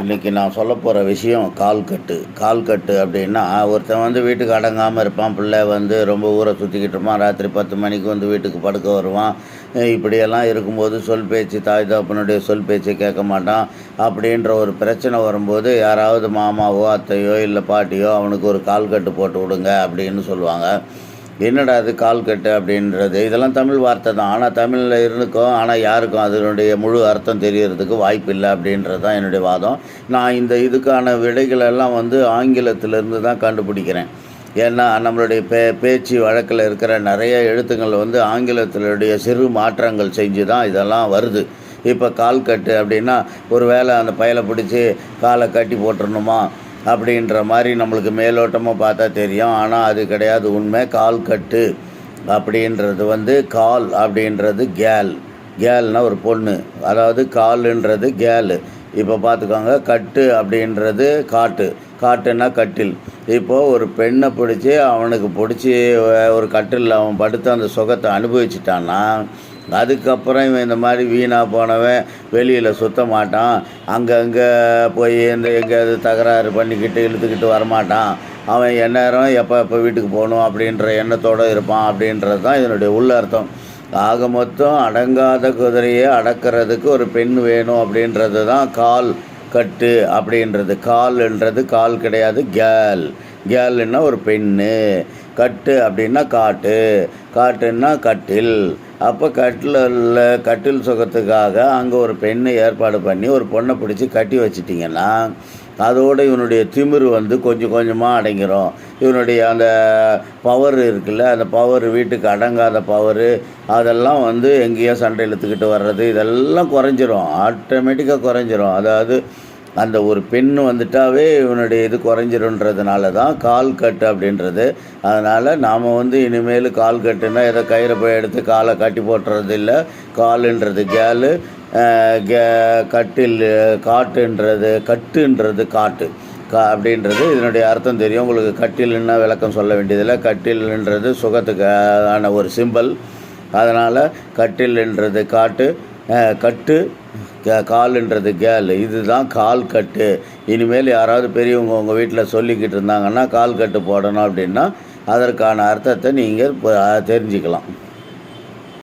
இன்றைக்கி நான் சொல்ல போகிற விஷயம் கால் கட்டு. அப்படின்னா ஒருத்தன் வந்து வீட்டுக்கு அடங்காமல் இருப்பான். பிள்ளை வந்து ரொம்ப ஊரை சுற்றிக்கிட்டு இருப்பான். ராத்திரி பத்து மணிக்கு வந்து வீட்டுக்கு படுக்க வருவான். இப்படியெல்லாம் இருக்கும்போது சொல் பேச்சு தாய் தாப்பனுடைய சொல் பேச்சை கேட்க மாட்டான். அப்படின்ற ஒரு பிரச்சனை வரும்போது யாராவது மாமாவோ அத்தையோ இல்லை பாட்டியோ அவனுக்கு ஒரு கால் கட்டு போட்டு விடுங்க அப்படின்னு சொல்லுவாங்க. என்னடா அது கால் கட்டு அப்படின்றது? இதெல்லாம் தமிழ் வார்த்தை தான். ஆனால் தமிழில் இருந்துக்கும் ஆனால் யாருக்கும் அதனுடைய முழு அர்த்தம் தெரியறதுக்கு வாய்ப்பு இல்லை அப்படின்றது தான் என்னுடைய வாதம். நான் இந்த இதுக்கான விடைகள் எல்லாம் வந்து ஆங்கிலத்திலிருந்து தான் கண்டுபிடிக்கிறேன். ஏன்னா நம்மளுடைய பே பேச்சு வழக்கில் இருக்கிற நிறைய எழுத்துக்கள் வந்து ஆங்கிலத்தினுடைய சிறு மாற்றங்கள் செஞ்சு தான் இதெல்லாம் வருது. இப்போ கால் கட்டு அப்படின்னா ஒரு வேளை அந்த பயலை பிடிச்சி காலை கட்டி போட்டுறணுமா? அப்படின்ற மாதிரி நம்மளுக்கு மேலோட்டமாக பார்த்தா தெரியும். ஆனால் அது கிடையாது. உண்மை கால் கட்டு அப்படின்றது வந்து கால் அப்படின்றது கேல். கேல்னா ஒரு பொண்ணு. அதாவது காலுன்றது கேலு. இப்போ பார்த்துக்கோங்க கட்டு அப்படின்றது காட்டு. காட்டுன்னா கட்டில். இப்போது ஒரு பெண்ணை பிடிச்சி அவனுக்கு பிடிச்சி ஒரு கட்டில் அவன் படுத்து அந்த சுகத்தை அனுபவிச்சிட்டான்னா அதுக்கப்புறம் இவன் இந்த மாதிரி வீணாக போனவன் வெளியில் சுத்த மாட்டான். அங்கங்கே போய் இந்த எங்கேயாவது தகராறு பண்ணிக்கிட்டு இழுத்துக்கிட்டு வரமாட்டான். அவன் எந்நேரம் எப்போ எப்போ வீட்டுக்கு போகணும் அப்படின்ற எண்ணத்தோடு இருப்பான் அப்படின்றது தான் இதனுடைய உள்ள அர்த்தம். ஆக மொத்தம் அடங்காத குதிரையை அடக்கிறதுக்கு ஒரு பெண் வேணும் அப்படின்றது தான் கால் கட்டு அப்படின்றது. கால்ன்றது கால் கிடையாது கேல். கேல்னா ஒரு பெண்ணு. கட்டு அப்படின்னா காட்டு காட்டுன்னா கட்டில். அப்போ கட்டில் உள்ள கட்டில் சுகத்துக்காக அங்கே ஒரு பெண்ணை ஏற்பாடு பண்ணி ஒரு பொண்ணை பிடிச்சி கட்டி வச்சிட்டிங்கன்னா அதோடு இவனுடைய திமிரு வந்து கொஞ்சம் கொஞ்சமாக அடங்கிரும். இவனுடைய அந்த பவர் இருக்குல்ல அந்த பவர் வீட்டுக்கு அடங்காத பவரு அதெல்லாம் வந்து எங்கேயோ சண்டை இழுத்துக்கிட்டு வர்றது இதெல்லாம் குறைஞ்சிரும். ஆட்டோமேட்டிக்காக குறைஞ்சிரும். அதாவது அந்த ஒரு பெண் வந்துட்டாவே இவனுடைய இது குறைஞ்சிருன்றதுனால தான் கால் கட்டு அப்படின்றது. அதனால் நாம் வந்து இனிமேல் கால் கட்டுனா ஏதோ கயிறை போய் எடுத்து காலை கட்டி போட்டுறது இல்லை. காலுன்றது கேலு கே கட்டில் காட்டுன்றது கட்டுன்றது காட்டு. கா அப்படின்றது இதனுடைய அர்த்தம் தெரியும். உங்களுக்கு கட்டில்னா விளக்கம் சொல்ல வேண்டியதில்லை. கட்டில்ன்றது சுகத்துக்கான ஒரு சிம்பல் அதனால் கட்டில்ன்றது காட்டு கட்டு காலுன்றது கேல் இதுதான் கால் கட்டு. இனிமேல் யாராவது பெரியவங்க உங்கள் வீட்டில் சொல்லிக்கிட்டு இருந்தாங்கன்னா கால் கட்டு போடணும் அப்படின்னா அதற்கான அர்த்தத்தை நீங்கள் தெரிஞ்சுக்கலாம்.